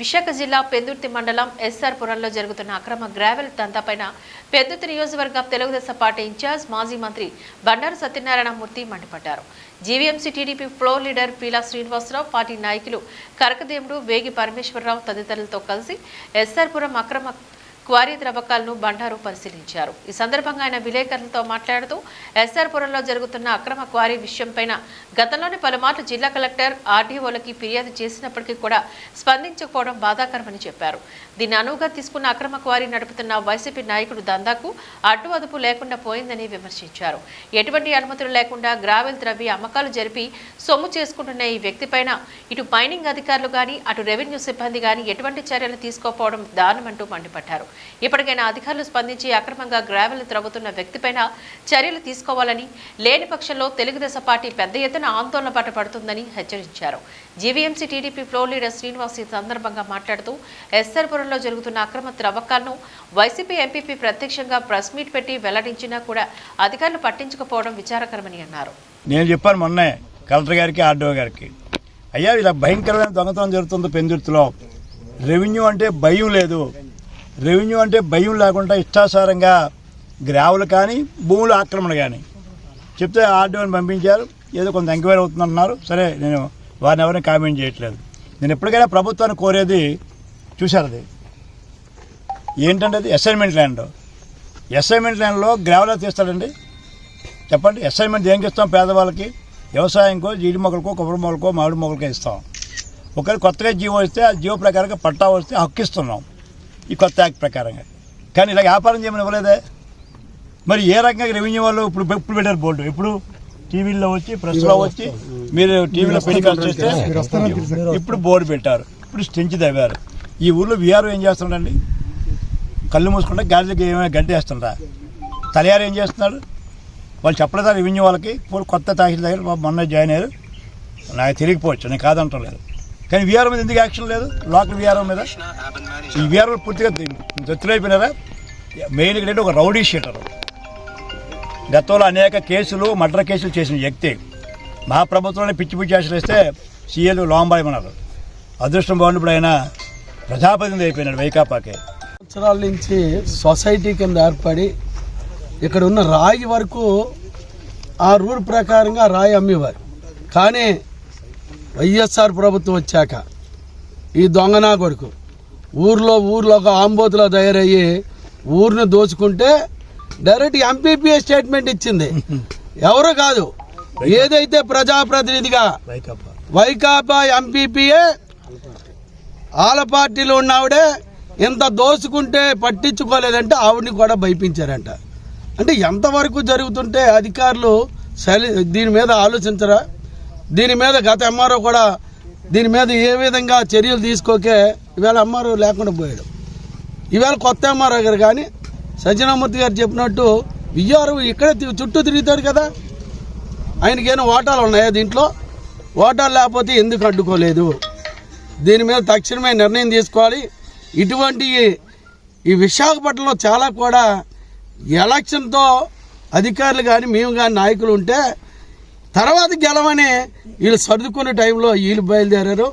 విశాఖ జిల్లా పెందుర్తి మండలం ఎస్ఆర్పురంలో జరుగుతున్న అక్రమ గ్రావెల్ దంతాపైన పెందుర్తి నియోజకవర్గం తెలుగుదేశం పార్టీ ఇన్ఛార్జ్ మాజీ మంత్రి బండారు సత్యనారాయణ మూర్తి మండిపడ్డారు. GVMC TDP floor leader Peela Srinivasarao party నాయకులు కరకదేవుడు వేగి పరమేశ్వరరావు తదితరులతో కలిసి ఎస్ఆర్పురం అక్రమ క్వారీ త్రవ్వకాలను బండారు పరిశీలించారు. ఈ సందర్భంగా ఆయన విలేకరులతో మాట్లాడుతూ ఎస్ఆర్పురంలో జరుగుతున్న అక్రమ క్వారీ విషయంపైన గతంలోని పలుమార్లు జిల్లా కలెక్టర్ ఆర్డీఓలకి ఫిర్యాదు చేసినప్పటికీ కూడా స్పందించకపోవడం బాధాకరమని చెప్పారు. దీన్ని అనువుగా తీసుకున్న అక్రమ క్వారీ నడుపుతున్న వైసీపీ నాయకుడు దందాకు అడ్డు అదుపు లేకుండా పోయిందని విమర్శించారు. ఎటువంటి అనుమతులు లేకుండా గ్రావెల్ ద్రవ్య అమ్మకాలు జరిపి సొమ్ము చేసుకుంటున్న ఈ వ్యక్తిపైన ఇటు మైనింగ్ అధికారులు గాని అటు రెవెన్యూ సిబ్బంది గాని ఎటువంటి చర్యలు తీసుకోకపోవడం దారుణమంటూ మండిపడ్డారు. ఇప్పటికైనా అధికారులు స్పందించి అక్రమంగా గ్రావెల్ త్రవ్వుతున్న వ్యక్తిపైన చర్యలు తీసుకోవాలని లేని పక్షంలో తెలుగుదేశం పార్టీ పెద్ద ఎత్తున ఆందోళన బాట పడుతుందని హెచ్చరించారు. GVMC TDP floor leader Srinivas ఈ సందర్భంగా మాట్లాడుతూ ఎస్ఆర్పురంలో జరుగుతున్న అక్రమ త్రవ్వకాలను వైసీపీ ఎంపీపీ ప్రత్యక్షంగా ప్రెస్ మీట్ పెట్టి వెల్లడించినా కూడా అధికారులు పట్టించకపోవడం విచారకరమని అన్నారు. నేను చెప్పాను మొన్నే కలెక్టర్ గారికి ఆర్డీఓ గారికి. అయ్యా ఇలా భయంకరమైన దొంగతనం జరుగుతుంది పెందుర్తిలో. రెవెన్యూ అంటే భయం లేదు. రెవెన్యూ అంటే భయం లేకుండా ఇష్టాసారంగా గ్రావులు కానీ భూముల ఆక్రమణ కానీ. చెప్తే ఆర్డీఓని పంపించారు. ఏదో కొంత ఎంక్వైరీ అవుతుందన్నారు సరే నేను వారిని ఎవరిని కామెంట్ చేయట్లేదు. నేను ఎప్పటికైనా ప్రభుత్వాన్ని కోరేది చూశారు అది. ఏంటంటే అది అసైన్మెంట్ ల్యాండ్ అసైన్మెంట్ ల్యాండ్లో గ్రావెలా తీస్తాడండి? చెప్పండి అసైన్మెంట్ దేనికి ఇస్తాం పేదవాళ్ళకి? వ్యవసాయంకో జీడి మొక్కలకో కొబ్బరి మొక్కలకో మామిడి మొక్కలకో ఇస్తాం. ఒకవేళ కొత్తగా జీవో ఇస్తే ఆ జీవో ప్రకారంగా పట్టా వస్తే హక్కు ఇస్తున్నాం. ఈ కొత్త యాక్ట్ ప్రకారంగా. కానీ ఇలా వ్యాపారం చేయమని ఇవ్వలేదే? మరి ఏ రకంగా రెవెన్యూ వాళ్ళు ఇప్పుడు ఇప్పుడు పెట్టారు బోర్డు? ఇప్పుడు టీవీలో వచ్చి ప్రెస్లో వచ్చి మీరు టీవీలో పెళ్ళి చేస్తే ఇప్పుడు బోర్డు పెట్టారు. ఇప్పుడు స్టెంచ్ తవ్వారు. ఈ ఊళ్ళో వీఆర్ ఏం చేస్తున్నాడండి? కళ్ళు మూసుకుంటే గాలికి ఏమైనా గడ్డి వేస్తుండ్రా తలయారు ఏం చేస్తున్నాడు వాళ్ళు చెప్పలేదా రెవెన్యూ వాళ్ళకి? ఇప్పుడు కొత్త తహసీల్ దగ్గర మొన్న జాయిన్ అయ్యారు. నాకు తెలియకపోవచ్చు నేను కాదంటలేదు. కానీ వీఆర్ మీద ఎందుకు యాక్షన్ లేదు? లోకల్ వీఆర్ మీద? ఈ వీఆర్ పూర్తిగా దత్తులైపోయినారా మెయిన్ ఏంటంటే ఒక రౌడీ షీటర్. గతంలో అనేక కేసులు మర్డర్ కేసులు చేసిన వ్యక్తి మా ప్రభుత్వంలోనే పిచ్చి పిచ్చి ఆశలు వేస్తే సీఎలు లోంబాయమన్నారు అదృష్టం బాగున్నప్పుడు ఆయన ప్రజాప్రతినిధి అయిపోయినాడు వైకాపాకే. సంవత్సరాల నుంచి సొసైటీ కింద ఏర్పడి ఇక్కడ ఉన్న రాయి వరకు ఆ రూల్ ప్రకారంగా రాయి అమ్మేవారు. కానీ వైఎస్ఆర్ ప్రభుత్వం వచ్చాక ఈ దొంగనా కొడుకు. ఊర్లో ఊర్లో ఒక ఆంబోతులో తయారయ్యి ఊరిని దోచుకుంటే డైరెక్ట్ ఎంపీపీఏ స్టేట్మెంట్ ఇచ్చింది. ఎవరు కాదు. ఏదైతే ప్రజాప్రతినిధిగా వైకాపా. వైకాపా ఎంపీపీఏ ఆల పార్టీలో ఉన్న ఆవిడే ఇంత దోసుకుంటే పట్టించుకోలేదంటే ఆవిడని కూడా భయపించారంట. అంటే ఎంతవరకు జరుగుతుంటే అధికారులు సరి దీని మీద ఆలోచించరా? దీని మీద గత ఎంఆర్ఓ కూడా దీని మీద ఏ విధంగా చర్యలు తీసుకోకే ఈవేళ ఎంఆర్ఓ లేకుండా పోయాడు. ఈవేళ కొత్త ఎంఆర్ఓ గారు కానీ సజ్జనామూర్తి గారు చెప్పినట్టు విఆర్ఓ ఇక్కడే చుట్టూ తిరుగుతాడు కదా. ఆయనకి ఏమైనా ఓటాలు ఉన్నాయా దీంట్లో? ఓటాలు లేకపోతే ఎందుకు అడ్డుకోలేదు? దీని మీద తక్షణమే నిర్ణయం తీసుకోవాలి. ఇటువంటి ఈ విశాఖపట్నంలో చాలా కూడా ఎలక్షన్తో అధికారులు కానీ మేము కానీ నాయకులు ఉంటే తర్వాత గెలవనే వీళ్ళు సర్దుకునే టైంలో వీళ్ళు బయలుదేరారు.